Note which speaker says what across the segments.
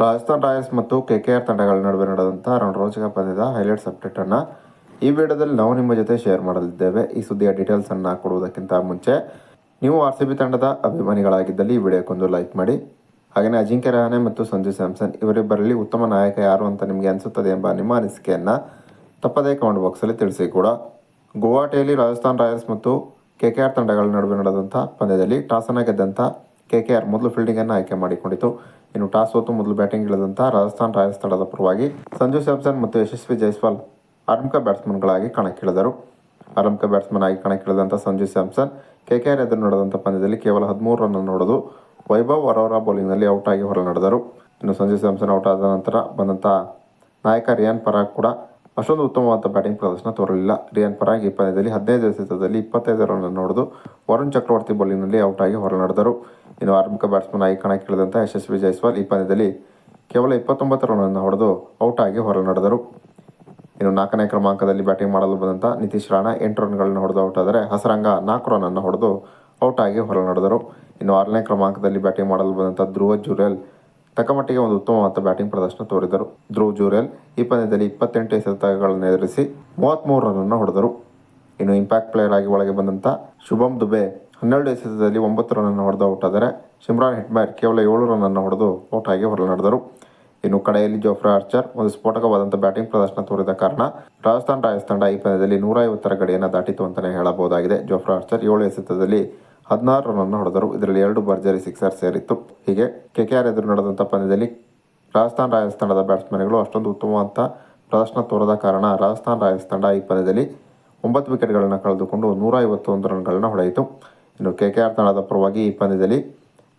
Speaker 1: Rajasthan Royals ಮತ್ತು K K R ತಂಡಗಳ ನಡುವೆ ನಡೆದಂಥ ರಣರೋಚಕ ಪಂದ್ಯದ ಹೈಲೈಟ್ಸ್ ಅಪ್ಡೇಟನ್ನು ಈ ವಿಡಿಯೋದಲ್ಲಿ ನಾವು ನಿಮ್ಮ ಜೊತೆ ಶೇರ್ ಮಾಡಲಿದ್ದೇವೆ. ಈ ಸುದ್ದಿಯ ಡೀಟೇಲ್ಸನ್ನು ಕೊಡುವುದಕ್ಕಿಂತ ಮುಂಚೆ ನೀವು ಆರ್ ಸಿ ಬಿ ತಂಡದ ಅಭಿಮಾನಿಗಳಾಗಿದ್ದಲ್ಲಿ ಈ ವಿಡಿಯೋಕ್ಕೊಂದು ಲೈಕ್ ಮಾಡಿ. ಹಾಗೆಯೇ ಅಜಿಂಕ್ಯ ರಹಾನೆ ಮತ್ತು ಸಂಜು ಸ್ಯಾಮ್ಸನ್ ಇವರಿಬ್ಬರಲ್ಲಿ ಉತ್ತಮ ನಾಯಕ ಯಾರು ಅಂತ ನಿಮಗೆ ಅನಿಸುತ್ತದೆ ಎಂಬ ನಿಮ್ಮ ಅನಿಸಿಕೆಯನ್ನು ತಪ್ಪದೇ ಕಮೆಂಟ್ ಬಾಕ್ಸಲ್ಲಿ ತಿಳಿಸಿ ಕೂಡ. ಗುವಾಹಟಿಯಲ್ಲಿ ರಾಜಸ್ಥಾನ್ ರಾಯಲ್ಸ್ ಮತ್ತು ಕೆ ಕೆ ಆರ್ ತಂಡಗಳ ನಡುವೆ ನಡೆದಂಥ ಪಂದ್ಯದಲ್ಲಿ ಟಾಸನ್ನು ಗೆದ್ದಂಥ ಕೆ ಕೆ ಆರ್ ಮೊದಲು ಫೀಲ್ಡಿಂಗನ್ನು ಆಯ್ಕೆ ಮಾಡಿಕೊಂಡಿತು. ಇನ್ನು ಟಾಸ್ ಸೋತು ಮೊದಲು ಬ್ಯಾಟಿಂಗ್ ಇಳಿದಂತಹ ರಾಜಸ್ಥಾನ್ ರಾಯಲ್ಸ್ ತಂಡದ ಪರವಾಗಿ ಸಂಜು ಸ್ಯಾಮ್ಸನ್ ಮತ್ತು ಯಶಸ್ವಿ ಜೈಸ್ವಾಲ್ ಆರಂಭಿಕ ಬ್ಯಾಟ್ಸ್ಮನ್ಗಳಾಗಿ ಕಣಕ್ಕಿಳಿದರು. ಆರಂಭಿಕ ಬ್ಯಾಟ್ಸ್ಮನ್ ಆಗಿ ಕಣಕ್ಕಿಳಿದಂಥ ಸಂಜು ಸ್ಯಾಮ್ಸನ್ ಕೆಕೆಆರ್ ಎದುರು ನಡೆದಂಥ ಪಂದ್ಯದಲ್ಲಿ ಕೇವಲ ಹದಿಮೂರು ರನ್ ಹೊಡೆದು ವೈಭವ್ ಅರೋರಾ ಬೌಲಿಂಗ್ನಲ್ಲಿ ಔಟ್ ಆಗಿ ಹೊರ ನಡೆದರು ಇನ್ನು ಸಂಜು ಸ್ಯಾಮ್ಸನ್ ಔಟ್ ಆದ ನಂತರ ಬಂದಂಥ ನಾಯಕ ರಿಯಾನ್ ಪರಾಗ್ ಕೂಡ ಅಷ್ಟೊಂದು ಉತ್ತಮವಾದ ಬ್ಯಾಟಿಂಗ್ ಪ್ರದರ್ಶನ ತೋರಲಿಲ್ಲ. ರಿಯನ್ ಪರಾಗ್ ಈ ಪಂದ್ಯದಲ್ಲಿ ಹದಿನೈದು ಎಸೆತದಲ್ಲಿ ಇಪ್ಪತ್ತೈದು ರನ್ ಹೊಡೆದು ವರುಣ್ ಚಕ್ರವರ್ತಿ ಬೌಲಿಂಗ್ನಲ್ಲಿ ಔಟ್ ಆಗಿ ಹೊರ ನಡೆದರು ಇನ್ನು ಆರಂಭಿಕ ಬ್ಯಾಟ್ಸ್ಮನ್ ಆಗಿ ಕಣಕ್ಕಿಳಿದಂಥ ಯಶಸ್ವಿ ಜೈಸ್ವಾಲ್ ಈ ಪಂದ್ಯದಲ್ಲಿ ಕೇವಲ ಇಪ್ಪತ್ತೊಂಬತ್ತು ರನ್ ಹೊಡೆದು ಔಟ್ ಆಗಿ ಹೊರ ನಡೆದರು ಇನ್ನು ನಾಲ್ಕನೇ ಕ್ರಮಾಂಕದಲ್ಲಿ ಬ್ಯಾಟಿಂಗ್ ಮಾಡಲು ಬಂದಂಥ ನಿತೀಶ್ ರಾಣಾ ಎಂಟು ರನ್ಗಳನ್ನು ಹೊಡೆದು ಔಟ್ ಆದರೆ ಹಸರಂಗ ನಾಲ್ಕು ರನ್ನನ್ನು ಹೊಡೆದು ಔಟ್ ಆಗಿ ಹೊರ ನಡೆದರು ಇನ್ನು ಆರನೇ ಕ್ರಮಾಂಕದಲ್ಲಿ ಬ್ಯಾಟಿಂಗ್ ಮಾಡಲು ಬಂದಂಥ ಧ್ರುವ ಜುರೇಲ್ ತಕ್ಕಮಟ್ಟಿಗೆ ಒಂದು ಉತ್ತಮವಾದ ಬ್ಯಾಟಿಂಗ್ ಪ್ರದರ್ಶನ ತೋರಿದರು. ಧ್ರುವ್ ಜೂರೆಲ್ ಈ ಪಂದ್ಯದಲ್ಲಿ ಇಪ್ಪತ್ತೆಂಟು ಎಸೆತಗಳನ್ನು ಎದುರಿಸಿ ಮೂವತ್ತ್ಮೂರು ರನ್ನನ್ನು ಹೊಡೆದರು. ಇನ್ನು ಇಂಪ್ಯಾಕ್ಟ್ ಪ್ಲೇಯರ್ ಆಗಿ ಒಳಗೆ ಬಂದಂಥ ಶುಭಂ ದುಬೆ ಹನ್ನೆರಡು ಎಸೆತದಲ್ಲಿ ಒಂಬತ್ತು ರನ್ನನ್ನು ಹೊಡೆದು ಔಟ್ ಆದರೆ ಶಿಮ್ರಾನ್ ಹೆಟ್ಮೇರ್ ಕೇವಲ ಏಳು ರನ್ನನ್ನು ಹೊಡೆದು ಔಟ್ ಆಗಿ ಹೊರ ನಡೆದರು. ಇನ್ನು ಕಡೆಯಲ್ಲಿ ಜೋಫ್ರಾ ಆರ್ಚರ್ ಒಂದು ಸ್ಫೋಟಕವಾದಂಥ ಬ್ಯಾಟಿಂಗ್ ಪ್ರದರ್ಶನ ತೋರಿದ ಕಾರಣ ರಾಜಸ್ಥಾನ್ ರಾಯಲ್ಸ್ ತಂಡ ಈ ಪಂದ್ಯದಲ್ಲಿ ನೂರ ಐವತ್ತರ ಗಡಿಯನ್ನು ದಾಟಿತು ಅಂತಲೇ ಹೇಳಬಹುದಾಗಿದೆ. ಜೋಫ್ರಾ ಆರ್ಚರ್ ಏಳು ಎಸೆತದಲ್ಲಿ ಹದಿನಾರು ರನ್ನನ್ನು ಹೊಡೆದರು. ಇದರಲ್ಲಿ ಎರಡು ಭರ್ಜರಿ ಸಿಕ್ಸರ್ ಸೇರಿತ್ತು. ಹೀಗೆ ಕೆಕೆಆರ್ ಎದುರು ನಡೆದಂಥ ಪಂದ್ಯದಲ್ಲಿ ರಾಜಸ್ಥಾನ್ ರಾಯಲ್ಸ್ ತಂಡದ ಬ್ಯಾಟ್ಸ್ಮನ್ಗಳು ಅಷ್ಟೊಂದು ಉತ್ತಮವಾದಂಥ ಪ್ರದರ್ಶನ ತೋರದ ಕಾರಣ ರಾಜಸ್ಥಾನ್ ರಾಯಲ್ಸ್ ತಂಡ ಈ ಪಂದ್ಯದಲ್ಲಿ ಒಂಬತ್ತು ವಿಕೆಟ್ಗಳನ್ನು ಕಳೆದುಕೊಂಡು ನೂರ ಐವತ್ತೊಂದು ರನ್ಗಳನ್ನು ಹೊಡೆಯಿತು. ಇನ್ನು ಕೆ ಕೆ ಆರ್ ತಂಡದ ಪರವಾಗಿ ಈ ಪಂದ್ಯದಲ್ಲಿ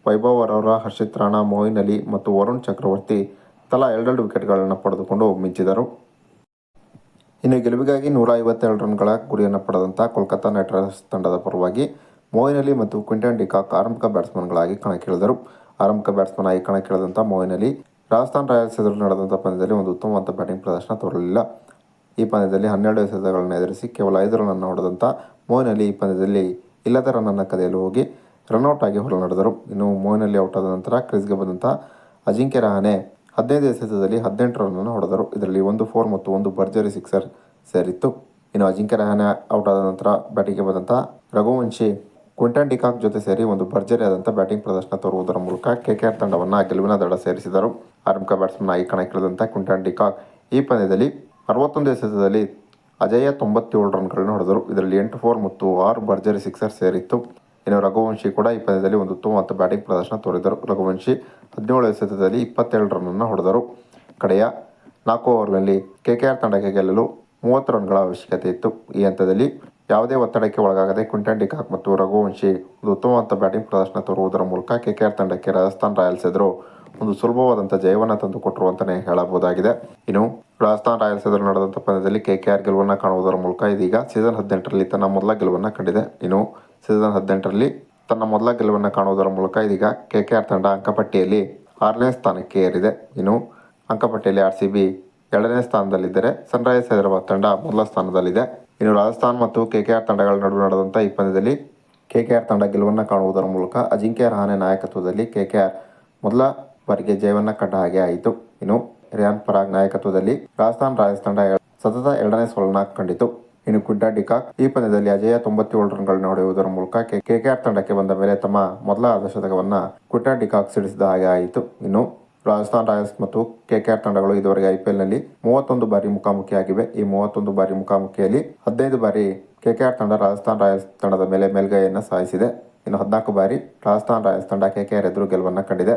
Speaker 1: ವೈಭವ್ ಅರೋರಾ ಹರ್ಷಿತ್ ರಾಣಾ, ಮೊಯಿನ್ ಅಲಿ ಮತ್ತು ವರುಣ್ ಚಕ್ರವರ್ತಿ ತಲಾ ಎರಡೆರಡು ವಿಕೆಟ್ಗಳನ್ನು ಪಡೆದುಕೊಂಡು ಮಿಂಚಿದರು. ಇನ್ನು ಗೆಲುವಿಗಾಗಿ ನೂರ ಐವತ್ತೆರಡು ರನ್ಗಳ ಗುರಿಯನ್ನು ಪಡೆದಂಥ ಕೋಲ್ಕತ್ತಾ ನೈಟ್ ರೈಡರ್ಸ್ ತಂಡದ ಪರವಾಗಿ ಮೋಯಿನ್ ಅಲಿ ಮತ್ತು ಕ್ವಿಂಟನ್ ಡಿಕಾಕ್ ಆರಂಭಿಕ ಬ್ಯಾಟ್ಸ್ಮನ್ಗಳಾಗಿ ಕಣಕ್ಕಿಳಿದರು. ಆರಂಭಿಕ ಬ್ಯಾಟ್ಸ್ಮನ್ ಆಗಿ ಕಣಕ್ಕಿಳಿದಂಥ ಮೋಯಿನ್ ಅಲಿ ರಾಜಸ್ಥಾನ್ ರಾಯಲ್ಸ್ ಎದುರು ನಡೆದಂಥ ಪಂದ್ಯದಲ್ಲಿ ಒಂದು ಉತ್ತಮವಾದ ಬ್ಯಾಟಿಂಗ್ ಪ್ರದರ್ಶನ ತೋರಲಿಲ್ಲ. ಈ ಪಂದ್ಯದಲ್ಲಿ ಹನ್ನೆರಡು ಎಸೆತಗಳನ್ನು ಎದುರಿಸಿ ಕೇವಲ ಐದು ರನ್ನನ್ನು ಹೊಡೆದಂಥ ಮೋಯಿನ್ ಅಲಿ ಈ ಪಂದ್ಯದಲ್ಲಿ ಇಲ್ಲದ ರನ್ನನ್ನು ಕದೆಯಲು ಹೋಗಿ ರನ್ಔಟ್ ಆಗಿ ಹೊರ ನಡೆದರು. ಇನ್ನು ಮೋಯಿನ್ ಅಲಿ ಔಟ್ ಆದ ನಂತರ ಕ್ರೀಸ್ಗೆ ಬಂದಂಥ ಅಜಿಂಕ್ಯ ರಹಾನೆ ಹದಿನೈದು ಎಸೆತದಲ್ಲಿ ಹದಿನೆಂಟು ರನ್ನನ್ನು ಹೊಡೆದರು. ಇದರಲ್ಲಿ ಒಂದು ಫೋರ್ ಮತ್ತು ಒಂದು ಭರ್ಜರಿ ಸಿಕ್ಸರ್ ಸೇರಿತ್ತು. ಇನ್ನು ಅಜಿಂಕ್ಯ ರಹಾನೆ ಔಟ್ ಆದ ನಂತರ ಬ್ಯಾಟಿಂಗ್ಗೆ ಬಂದಂಥ ರಘುವಂಶಿ ಕ್ವಿಂಟನ್ ಡಿಕಾಕ್ ಜೊತೆ ಸೇರಿ ಒಂದು ಭರ್ಜರಿಯಾದಂಥ ಬ್ಯಾಟಿಂಗ್ ಪ್ರದರ್ಶನ ತೋರುವುದರ ಮೂಲಕ ಕೆಕೆಆರ್ ತಂಡವನ್ನು ಗೆಲುವಿನ ದಡ ಸೇರಿಸಿದರು. ಆರಂಭಿಕ ಬ್ಯಾಟ್ಸ್ಮನ್ ಆಗಿ ಕಣಕ್ಕಿಳಿದಂಥ ಕ್ವಿಂಟನ್ ಡಿಕಾಕ್ ಈ ಪಂದ್ಯದಲ್ಲಿ ಅರವತ್ತೊಂದು ಎಸೆತದಲ್ಲಿ ಅಜಯ ತೊಂಬತ್ತೇಳು ರನ್ಗಳನ್ನು ಹೊಡೆದರು. ಇದರಲ್ಲಿ ಎಂಟು ಫೋರ್ ಮತ್ತು ಆರು ಭರ್ಜರಿ ಸಿಕ್ಸರ್ ಸೇರಿತ್ತು. ಇನ್ನು ರಘುವಂಶಿ ಕೂಡ ಈ ಪಂದ್ಯದಲ್ಲಿ ಒಂದು ಉತ್ತಮವಾದ ಬ್ಯಾಟಿಂಗ್ ಪ್ರದರ್ಶನ ತೋರಿದರು. ರಘುವಂಶಿ ಹದಿನೇಳು ಎಸೆತದಲ್ಲಿ ಇಪ್ಪತ್ತೆರಡು ರನ್ನನ್ನು ಹೊಡೆದರು. ಕಡೆಯ ನಾಲ್ಕು ಓವರ್ನಲ್ಲಿ ಕೆಕೆಆರ್ ತಂಡಕ್ಕೆ ಗೆಲ್ಲಲು ಮೂವತ್ತು ರನ್ಗಳ ಅವಶ್ಯಕತೆ ಇತ್ತು. ಈ ಹಂತದಲ್ಲಿ ಯಾವುದೇ ಒತ್ತಡಕ್ಕೆ ಒಳಗಾಗದೆ ಕ್ವಿಂಟನ್ ಡಿಕಾಕ್ ಮತ್ತು ರಘುವಂಶಿ ಒಂದು ಉತ್ತಮವಾದ ಬ್ಯಾಟಿಂಗ್ ಪ್ರದರ್ಶನ ತೋರುವುದರ ಮೂಲಕ ಕೆಕೆಆರ್ ತಂಡಕ್ಕೆ ರಾಜಸ್ಥಾನ್ ರಾಯಲ್ಸ್ ಎದುರು ಒಂದು ಸುಲಭವಾದಂಥ ಜಯವನ್ನು ತಂದುಕೊಟ್ಟರು ಅಂತಲೇ ಹೇಳಬಹುದಾಗಿದೆ. ಇನ್ನು ರಾಜಸ್ಥಾನ್ ರಾಯಲ್ಸ್ ಎದುರು ನಡೆದಂಥ ಪಂದ್ಯದಲ್ಲಿ ಕೆಕೆಆರ್ ಗೆಲುವನ್ನು ಕಾಣುವುದರ ಮೂಲಕ ಇದೀಗ ಸೀಸನ್ ಹದಿನೆಂಟರಲ್ಲಿ ತನ್ನ ಮೊದಲ ಗೆಲುವನ್ನು ಕಂಡಿದೆ. ಇನ್ನು ಸೀಸನ್ ಹದಿನೆಂಟರಲ್ಲಿ ತನ್ನ ಮೊದಲ ಗೆಲುವನ್ನು ಕಾಣುವುದರ ಮೂಲಕ ಇದೀಗ ಕೆಕೆಆರ್ ತಂಡ ಅಂಕಪಟ್ಟಿಯಲ್ಲಿ ಆರನೇ ಸ್ಥಾನಕ್ಕೆ ಏರಿದೆ. ಇನ್ನು ಅಂಕಪಟ್ಟಿಯಲ್ಲಿ ಆರ್ ಸಿ ಬಿ ಎರಡನೇ ಸ್ಥಾನದಲ್ಲಿದ್ದರೆ ಸನ್ರೈಸರ್ಸ್ ಹೈದರಾಬಾದ್ ತಂಡ ಮೊದಲ ಸ್ಥಾನದಲ್ಲಿದೆ. ಇನ್ನು ರಾಜಸ್ಥಾನ್ ಮತ್ತು ಕೆ ಕೆ ಆರ್ ತಂಡಗಳ ನಡುವೆ ನಡೆದಂಥ ಈ ಪಂದ್ಯದಲ್ಲಿ ಕೆ ಕೆ ಆರ್ ತಂಡ ಗೆಲುವನ್ನು ಕಾಣುವುದರ ಮೂಲಕ ಅಜಿಂಕ್ಯ ರಹಾನೆ ನಾಯಕತ್ವದಲ್ಲಿ ಕೆ ಕೆ ಆರ್ ಮೊದಲ ಬಾರಿಗೆ ಜಯವನ್ನು ಕಂಡ ಹಾಗೆ ಆಯಿತು. ಇನ್ನು ರಿಯಾನ್ ಪರಾಗ್ ನಾಯಕತ್ವದಲ್ಲಿ ರಾಜಸ್ಥಾನ್ ರಾಯಲ್ಸ್ ತಂಡ ಸತತ ಎರಡನೇ ಸೋಲನ್ನ ಕಂಡಿತು. ಇನ್ನು ಕುಡ್ಡಾ ಡಿಕಾಕ್ ಈ ಪಂದ್ಯದಲ್ಲಿ ಅಜಯ ತೊಂಬತ್ತೇಳು ರನ್ಗಳನ್ನು ಹೊಡೆಯುವುದರ ಮೂಲಕ ಕೆಕೆಆರ್ ತಂಡಕ್ಕೆ ಬಂದ ಮೇಲೆ ತಮ್ಮ ಮೊದಲ ಅರ್ಧಶತಕವನ್ನು ಕುಡ್ಡಾ ಡಿಕಾಕ್ ಸಿಡಿಸಿದ ಹಾಗೆ ಆಯಿತು. ಇನ್ನು ರಾಜಸ್ಥಾನ್ ರಾಯಲ್ಸ್ ಮತ್ತು ಕೆಕೆಆರ್ ತಂಡಗಳು ಇದುವರೆಗೆ ಐಪಿಎಲ್ನಲ್ಲಿ ಮೂವತ್ತೊಂದು ಬಾರಿ ಮುಖಾಮುಖಿಯಾಗಿವೆ. ಈ ಮೂವತ್ತೊಂದು ಬಾರಿ ಮುಖಾಮುಖಿಯಲ್ಲಿ ಹದಿನೈದು ಬಾರಿ ಕೆಕೆಆರ್ ತಂಡ ರಾಜಸ್ಥಾನ್ ರಾಯಲ್ಸ್ ತಂಡದ ಮೇಲೆ ಮೇಲ್ಗೈಯನ್ನು ಸಾಧಿಸಿದೆ ಇನ್ನು ಹದಿನಾಲ್ಕು ಬಾರಿ ರಾಜಸ್ಥಾನ್ ರಾಯಲ್ಸ್ ತಂಡ ಕೆಕೆಆರ್ ಎದುರು ಗೆಲುವನ್ನು ಕಂಡಿದೆ.